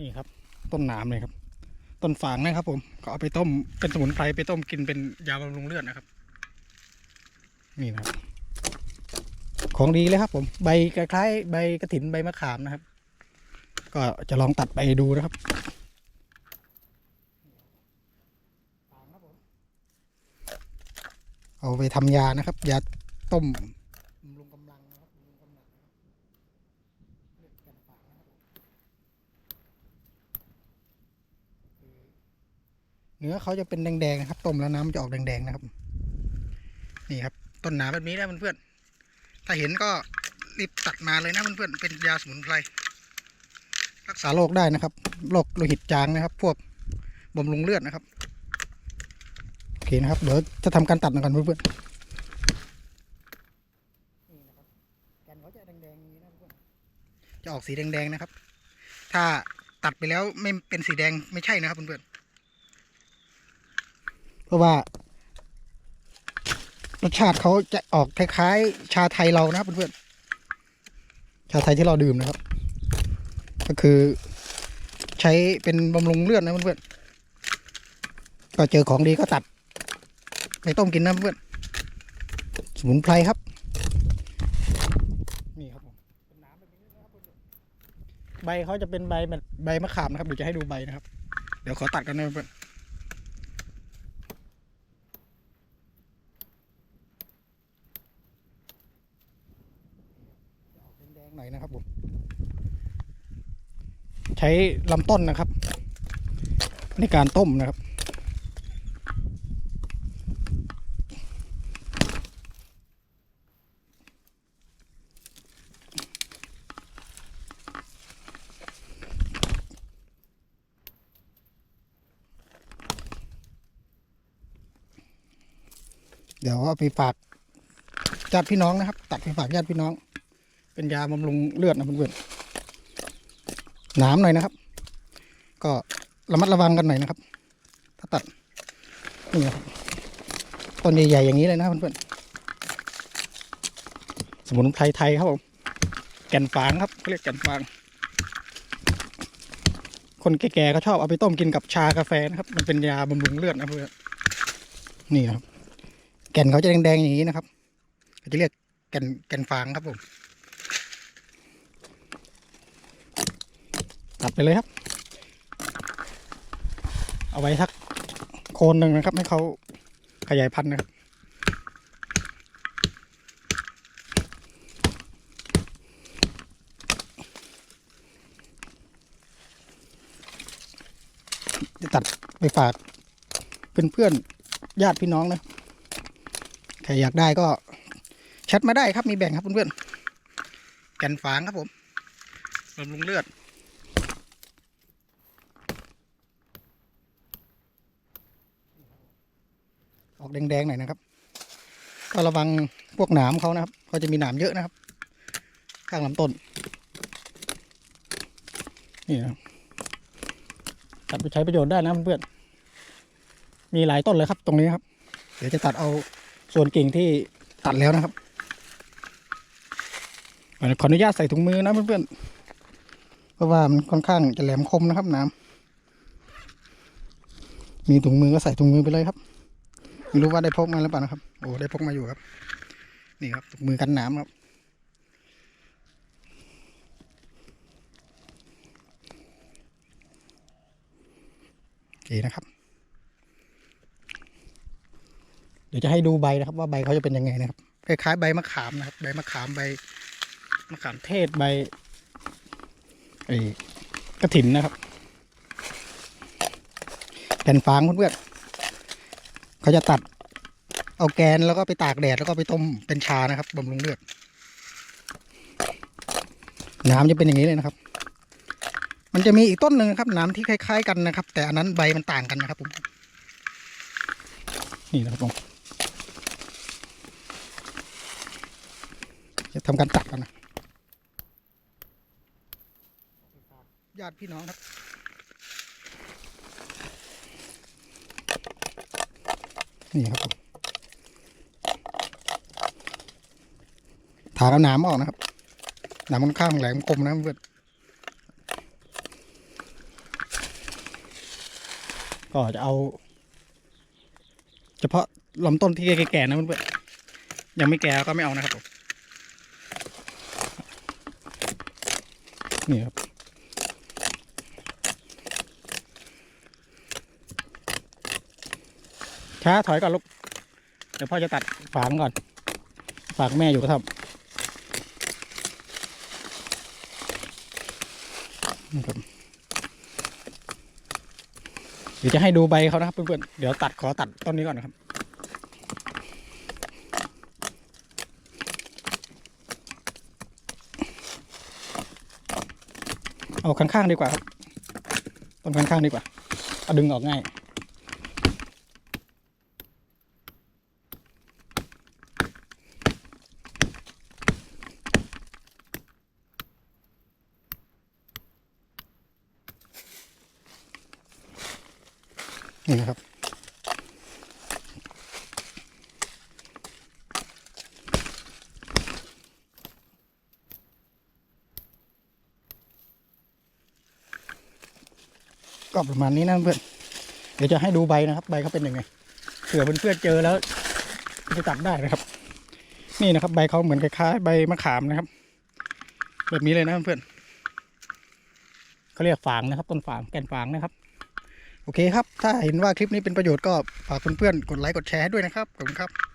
นี่ครับ ต้นหนามเลยครับ ต้นฝางนะครับ ผมก็เอาไปต้มเป็นสมุนไพรไปต้มกินเป็นยาบำรุงเลือดนะครับ นี่นะครับ ของดีเลยครับ ผมใบคล้ายๆใบกระถินใบมะขามนะครับ ก็จะลองตัดไปดูนะครับเอาไปทำยานะครับ ยาต้มบำรุงกำลังนะครับบำรุงกำลังนะครับเลือดแก่นฝางนะครับคือ เนื้อเขาจะเป็นแดงๆนะครับ ต้มแล้วน้ำจะออกแดงๆนะครับ นี่ครับ ต้นหนาแบบนี้นะเพื่อนๆถ้าเห็นก็รีบตัดมาเลยนะเพื่อนๆเป็นยาสมุนไพรรักษาโรคได้นะครับโรคโลหิตจางนะครับ พวกบำรุงเลือดนะครับโอเคนะครับ เดี๋ยวจะทำการตัดกันเพื่อนๆนี่นะครับแกนเขาจะแดงๆอย่างนี้นะเพื่อนจะออกสีแดงๆนะครับ ถ้าตัดไปแล้วไม่เป็นสีแดงไม่ใช่นะครับเพื่อน เพราะว่ารสชาติเขาจะออกคล้ายๆ ชาไทยเรานะเพื่อนๆชาไทยที่เราดื่มนะครับ ก็คือใช้เป็นบำรุงเลือดนะเพื่อนๆก็เจอของดีก็ตัดไปต้มกินนะเพื่อนสมุนไพรครับนี่ครับผมเป็นน้ำแบบนี้นะครับเพื่อนใบเขาจะเป็นใบแบบใบมะขามนะครับเดี๋ยวจะให้ดูใบนะครับ เดี๋ยวขอตัดกันนะเพื่อนๆออกแดงๆ หน่อยนะครับผมใช้ลำต้นนะครับ ในการต้มนะครับเดี๋ยวเอาไปฝากญาติพี่น้องนะครับ ตัดไปฝากญาติพี่น้อง เป็นยาบำรุงเลือดนะเพื่อนๆหน้ำหน่อยนะครับ ก็ระมัดระวังกันหน่อยนะครับ ถ้าตัดนี่นะครับต้นใหญ่ๆอย่างนี้เลยนะเพื่อนๆสมุนไพรไทยครับผมแก่นฝางครับเขาเรียกแก่นฝาง คนแก่ๆเขาชอบเอาไปต้มกินกับชากาแฟนะครับ มันเป็นยาบำรุงเลือดนะเพื่อนนี่ครับ แก่นเขาจะแดงๆอย่างนี้นะครับเขาจะเรียกแก่นแก่นฝางครับผม ตัดไปเลยครับ เอาไว้สักโคนหนึ่งนะครับ ให้เขาขยายพันธุ์นะครับจะตัดไปฝากเพื่อนๆญาติพี่น้องนะใครอยากได้ก็แชทมาได้ครับมีแบ่งครับเพื่อนๆแก่นฝางครับผมบำรุงเลือด ออกแดงๆหน่อยนะครับ ก็ระวังพวกหนามเขานะครับเขาจะมีหนามเยอะนะครับ ข้างลำต้น นี่นะครับตัดไปใช้ประโยชน์ได้นะเพื่อนๆมีหลายต้นเลยครับ ตรงนี้ครับ เดี๋ยวจะตัดเอาส่วนกิ่งที่ตัดแล้วนะครับขออนุญาตใส่ถุงมือนะเพื่อนๆเพราะว่ามันค่อนข้างจะแหลมคมนะครับน้ำมีถุงมือก็ใส่ถุงมือไปเลยครับ ไม่รู้ว่าได้พกมาหรือเปล่านะครับ โอ้ได้พกมาอยู่ครับ นี่ครับมือกันน้ำครับ โอเคนะครับ เดี๋ยวจะให้ดูใบนะครับ ว่าใบเขาจะเป็นยังไงนะครับ คล้ายๆใบมะขามนะครับ ใบมะขามใบมะขามเทศใบไอ้กระถินนะครับแผ่นฟางเพื่อนๆ เขาจะตัดเอาแกนแล้วก็ไปตากแดดแล้วก็ไปต้มเป็นชานะครับบำรุงเลือด น้ำจะเป็นอย่างนี้เลยนะครับ มันจะมีอีกต้นหนึ่งนะครับ น้ำที่คล้าย ๆ กันนะครับ แต่อันนั้นใบมันต่างกันนะครับผมนี่นะครับผมจะทำการตัดกันนะญาติพี่น้องครับ นี่ครับถาเอาน้ำออกนะครับน้ำมันข้างแหลมคมนะเพื่อนก็จะเอา เฉพาะลำต้นที่แก่ๆนะเพื่อนยังไม่แก่ก็ไม่เอานะครับผมนี่ครับ ช้าถอยก่อนลูก เดี๋ยวพ่อจะตัดฝางก่อน ฝากแม่อยู่ก็ทำนี่ครับเดี๋ยวจะให้ดูใบเขานะครับเพื่อนๆ เดี๋ยวตัดขอตัดต้นนี้ก่อนนะครับ เอาข้างๆดีกว่าครับ ต้นข้างๆดีกว่า เอาดึงออกง่าย นี่นะครับ ก็ประมาณนี้นะเพื่อน เดี๋ยวจะให้ดูใบนะครับ ใบเขาเป็นยังไงเผื่อเพื่อนๆเจอแล้วจะตัดได้นะครับ นี่นะครับ ใบเขาเหมือนคล้ายๆใบมะขามนะครับ แบบนี้เลยนะเพื่อนเขาเรียกฝางนะครับ ต้นฝางแก่นฝางนะครับ โอเคครับ ถ้าเห็นว่าคลิปนี้เป็นประโยชน์ก็ฝากเพื่อนๆกดไลค์กดแชร์ให้ด้วยนะครับขอบคุณครับ